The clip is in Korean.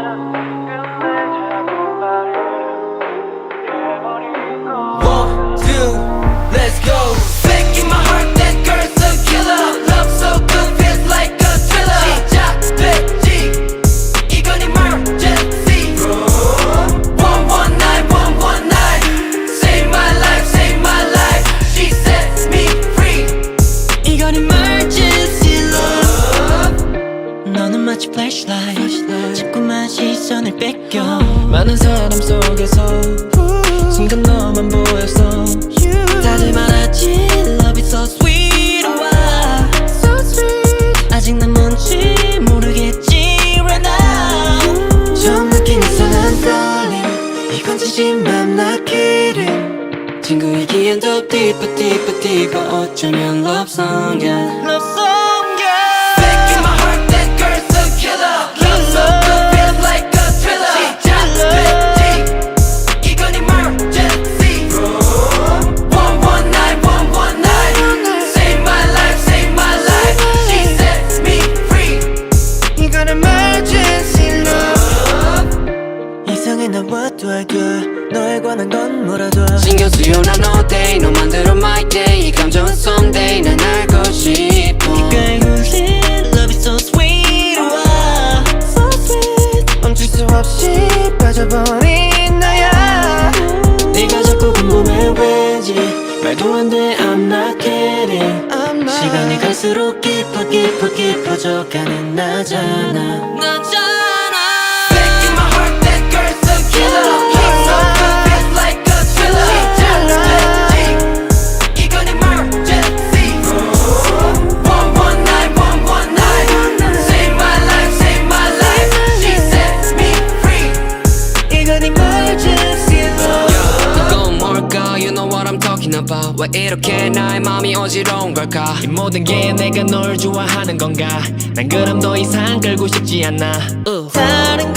Yeah. 마치 flashlight 자꾸만 시선을 뺏겨 많은 사람 속에서 순간 너만 보였어 다들 말하지 Love is so sweet 와 So sweet 아직 난 뭔지 모르겠지 right now 처음 느낀 이상한 떨림 이건 진심만 나기를 친구이기엔 더 deeper deeper deeper 어쩌면 love song yeah love song love 이상해 나 what do I do 너에 관한 건 뭐라도 신경 쓰여 난 all day 너 만들어 my day. 이 감정은 someday 난 알고. 싶어 꽤 울린 love is so sweet. 와 so sweet. 멈출 수 없이 빠져버린 나야. 네가 자꾸 궁금해 왠지? 말도 안돼 I'm not kidding. 시간이 갈수록 깊어 깊어 깊어져 가는 나잖아. 나잖아 You know what I'm talking about. 왜 이렇게 나의 마음이 어지러운 걸까? 이 모든 게 내가 널 좋아하는 건가? 난 그럼 더 이상 끌고 싶지 않아. 다른